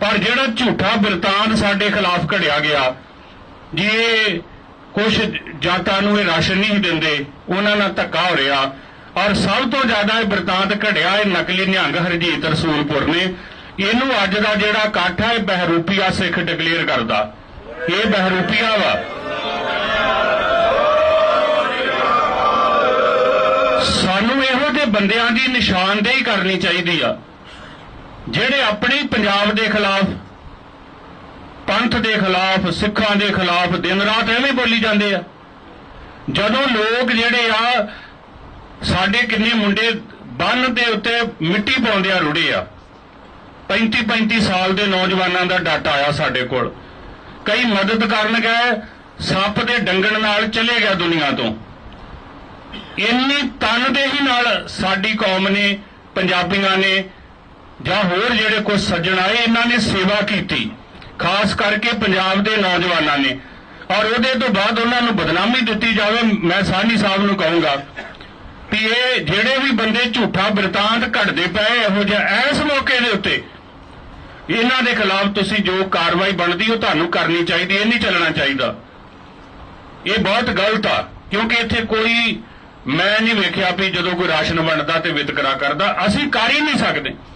ਪਰ ਜਿਹੜਾ ਝੂਠਾ ਬਿਰਤਾਂਤ ਸਾਡੇ ਖਿਲਾਫ ਘੜਿਆ ਗਿਆ, ਜੀ ਇਹ ਕੁਝ ਜਾਤਾਂ ਨੂੰ ਇਹ ਰਾਸ਼ਨ ਨਹੀਂ ਦਿੰਦੇ, ਉਹਨਾਂ ਨਾਲ ਧੱਕਾ ਹੋ ਰਿਹਾ। ਔਰ ਸਭ ਤੋਂ ਜ਼ਿਆਦਾ ਇਹ ਬਿਰਤਾਂਤ ਘੜਿਆ ਇਹ ਨਕਲੀ ਨਿਹੰਗ ਹਰਜੀਤ ਰਸੂਲਪੁਰ ਨੇ। ਇਹਨੂੰ ਅੱਜ ਦਾ ਜਿਹੜਾ ਇਕੱਠ ਹੈ ਇਹ ਬਹਿਰੂਪੀਆ ਸਿੱਖ ਡਿਕਲੇਅਰ ਕਰਦਾ। ਇਹ ਬਹਿਰੂਪੀਆ ਵਾ। ਸਾਨੂੰ ਇਹੋ ਜਿਹੇ ਬੰਦਿਆਂ ਦੀ ਨਿਸ਼ਾਨਦੇਹੀ ਕਰਨੀ ਚਾਹੀਦੀ ਆ। ਜਿਹੜੇ ਆਪਣੀ ਪੰਜਾਬ ਦੇ ਖਿਲਾਫ, ਪੰਥ ਦੇ ਖਿਲਾਫ, ਸਿੱਖਾਂ ਦੇ ਖਿਲਾਫ ਦਿਨ ਰਾਤ ਐਵੇਂ ਬੋਲੀ ਜਾਂਦੇ ਆ। ਜਦੋਂ ਲੋਕ ਜਿਹੜੇ ਆ, ਸਾਡੇ ਕਿੰਨੇ ਮੁੰਡੇ ਬੰਨ ਦੇ ਉੱਤੇ ਮਿੱਟੀ ਪਾਉਂਦੇ ਆ, ਰੁੜੇ ਆ। 35 35 ਸਾਲ ਦੇ ਨੌਜਵਾਨਾਂ ਦਾ ਡਾਟਾ ਆਇਆ ਸਾਡੇ ਕੋਲ। ਕਈ ਮਦਦ ਕਰਨ ਗਏ, ਸੱਪ ਦੇ ਡੰਗਣ ਨਾਲ ਚਲੇ ਗਿਆ ਦੁਨੀਆ ਤੋਂ। ਇੰਨੀ ਤਨਦੇਹੀ ਨਾਲ ਸਾਡੀ ਕੌਮ ਨੇ, ਪੰਜਾਬੀਆਂ ਨੇ ਜਾਂ ਹੋਰ ਜਿਹੜੇ ਕੁਝ ਸੱਜਣ ਆਏ, ਇਹਨਾਂ ਨੇ ਸੇਵਾ ਕੀਤੀ, ਖਾਸ ਕਰਕੇ ਪੰਜਾਬ ਦੇ ਨੌਜਵਾਨਾਂ ਨੇ। ਔਰ ਉਹਦੇ ਤੋਂ ਬਾਅਦ ਉਹਨਾਂ ਨੂੰ ਬਦਨਾਮੀ ਦਿੱਤੀ ਜਾਵੇ, ਮੈਂ ਸਾਹਨੀ ਸਾਹਿਬ ਨੂੰ ਕਹੂੰਗਾ ਵੀ ਇਹ ਜਿਹੜੇ ਵੀ ਬੰਦੇ ਝੂਠਾ ਬਿਰਤਾਂਤ ਘੜਦੇ ਪਏ, ਇਹੋ ਜਿਹਾ ਐਸ ਮੌਕੇ ਦੇ ਉੱਤੇ, ਇਹਨਾਂ ਦੇ ਖਿਲਾਫ ਤੁਸੀਂ ਜੋ ਕਾਰਵਾਈ ਬਣਦੀ, ਉਹ ਤੁਹਾਨੂੰ ਕਰਨੀ ਚਾਹੀਦੀ, ਇਹ ਨਹੀਂ ਚੱਲਣਾ ਚਾਹੀਦਾ। ਇਹ ਬਹੁਤ ਗਲਤ ਆ, ਕਿਉਂਕਿ ਇੱਥੇ ਕੋਈ, ਮੈਂ ਨਹੀਂ ਵੇਖਿਆ ਵੀ ਜਦੋਂ ਕੋਈ ਰਾਸ਼ਨ ਵੰਡਦਾ ਤੇ ਵਿਤਕਰਾ ਕਰਦਾ, ਅਸੀਂ ਕਰ ਹੀ ਨਹੀਂ ਸਕਦੇ।